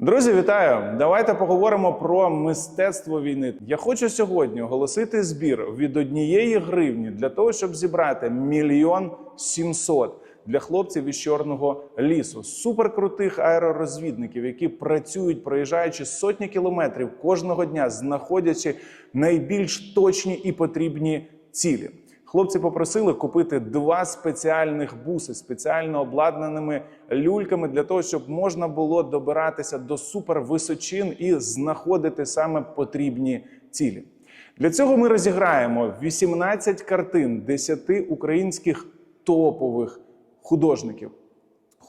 Друзі, вітаю! Давайте поговоримо про мистецтво війни. Я хочу сьогодні оголосити збір від однієї гривні для того, щоб зібрати мільйон сімсот для хлопців із чорного лісу, суперкрутих аеророзвідників, які працюють, проїжджаючи сотні кілометрів кожного дня, знаходячи найбільш точні і потрібні цілі. Хлопці попросили купити два спеціальних буси спеціально обладнаними люльками для того, щоб можна було добиратися до супервисочин і знаходити саме потрібні цілі. Для цього ми розіграємо 18 картин 10 українських топових художників.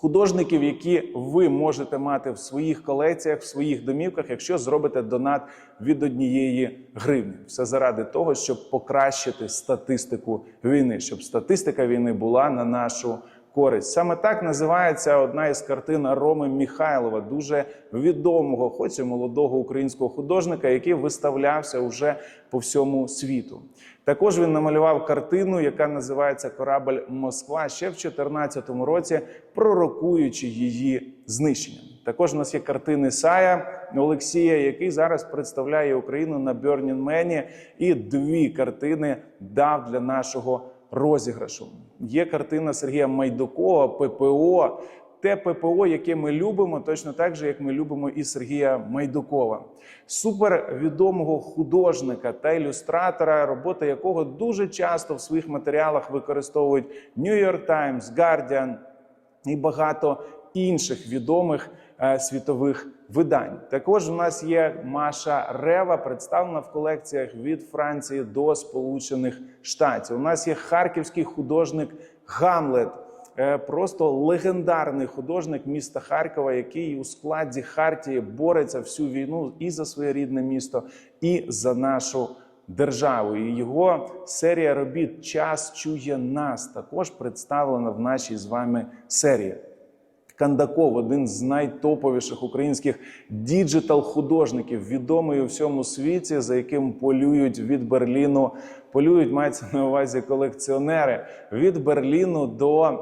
Художників, які ви можете мати в своїх колекціях, в своїх домівках, якщо зробите донат від однієї гривні. Все заради того, щоб покращити статистику війни, щоб статистика війни була на нашу користь. Саме так називається одна із картин Роми Міхайлова, дуже відомого, хоч і молодого українського художника, який виставлявся уже по всьому світу. Також він намалював картину, яка називається Корабль Москва ще в 2014 році, пророкуючи її знищення. Також у нас є картини Сая Олексія, який зараз представляє Україну на Man, і дві картини дав для нашого розіграшу. Є картина Сергія Майдукова ППО. Те ППО, яке ми любимо, точно так же, як ми любимо і Сергія Майдукова, супервідомого художника та ілюстратора, робота якого дуже часто в своїх матеріалах використовують New York Times, Guardian і багато інших відомих світових видань. Також у нас є Маша Рева, представлена в колекціях від Франції до Сполучених Штатів. У нас є харківський художник Гамлет. Е, Просто легендарний художник міста Харкова, який у складі Хартії бореться всю війну і за своє рідне місто, і за нашу державу. І його серія робіт Час чує нас також представлена в нашій з вами серії. Кандаков, один з найтоповіших українських діджитал-художників, відомий у всьому світі, за яким полюють від Берліну, полюють мається на увазі колекціонери від Берліну до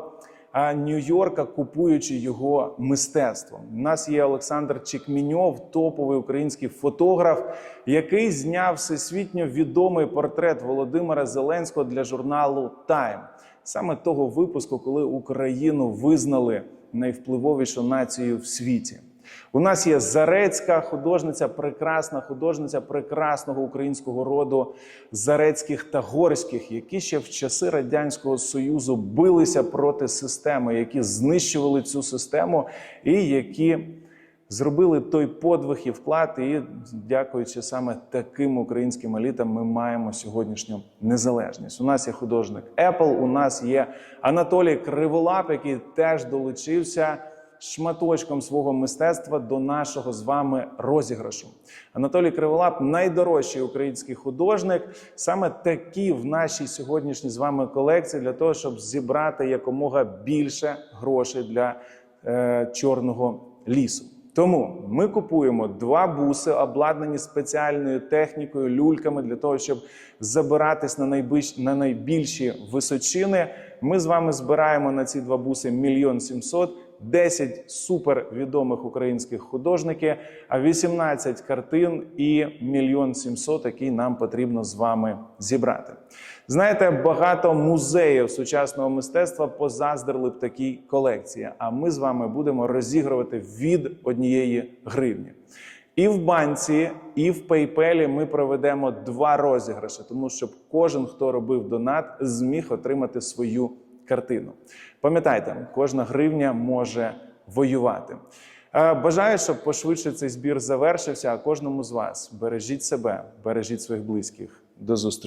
а, Нью-Йорка, купуючи його мистецтво. У нас є Олександр Чекміньов, топовий український фотограф, який зняв всесвітньо відомий портрет Володимира Зеленського для журналу Time. Саме того випуску, коли Україну визнали найвпливовішу націю в світі. У нас є Зарецька художниця, прекрасна художниця прекрасного українського роду Зарецьких та Горських, які ще в часи радянського союзу билися проти системи, які знищували цю систему, і які зробили той подвиг і вклад. І дякуючи саме таким українським елітам, ми маємо сьогоднішню незалежність. У нас є художник Apple, у нас є Анатолій Криволап, який теж долучився шматочком свого мистецтва до нашого з вами розіграшу. Анатолій Криволап найдорожчий український художник. Саме такі в нашій сьогоднішній з вами колекції для того, щоб зібрати якомога більше грошей для е, чорного лісу. Тому ми купуємо два буси, обладнані спеціальною технікою, люльками для того, щоб забиратись на найбільш на найбільші височини. Ми з вами збираємо на ці два буси мільйон сімсот. 10 супервідомих українських художників, а 18 картин і мільйон сімсот, який нам потрібно з вами зібрати. Знаєте, багато музеїв сучасного мистецтва позаздрили б такій колекції. А ми з вами будемо розігрувати від однієї гривні. І в банці, і в PayPal ми проведемо два розіграші, тому щоб кожен, хто робив донат, зміг отримати свою картину. Пам'ятайте, кожна гривня може воювати. Е, Бажаю, щоб пошвидше цей збір завершився. А кожному з вас бережіть себе, бережіть своїх близьких. До зустрічі.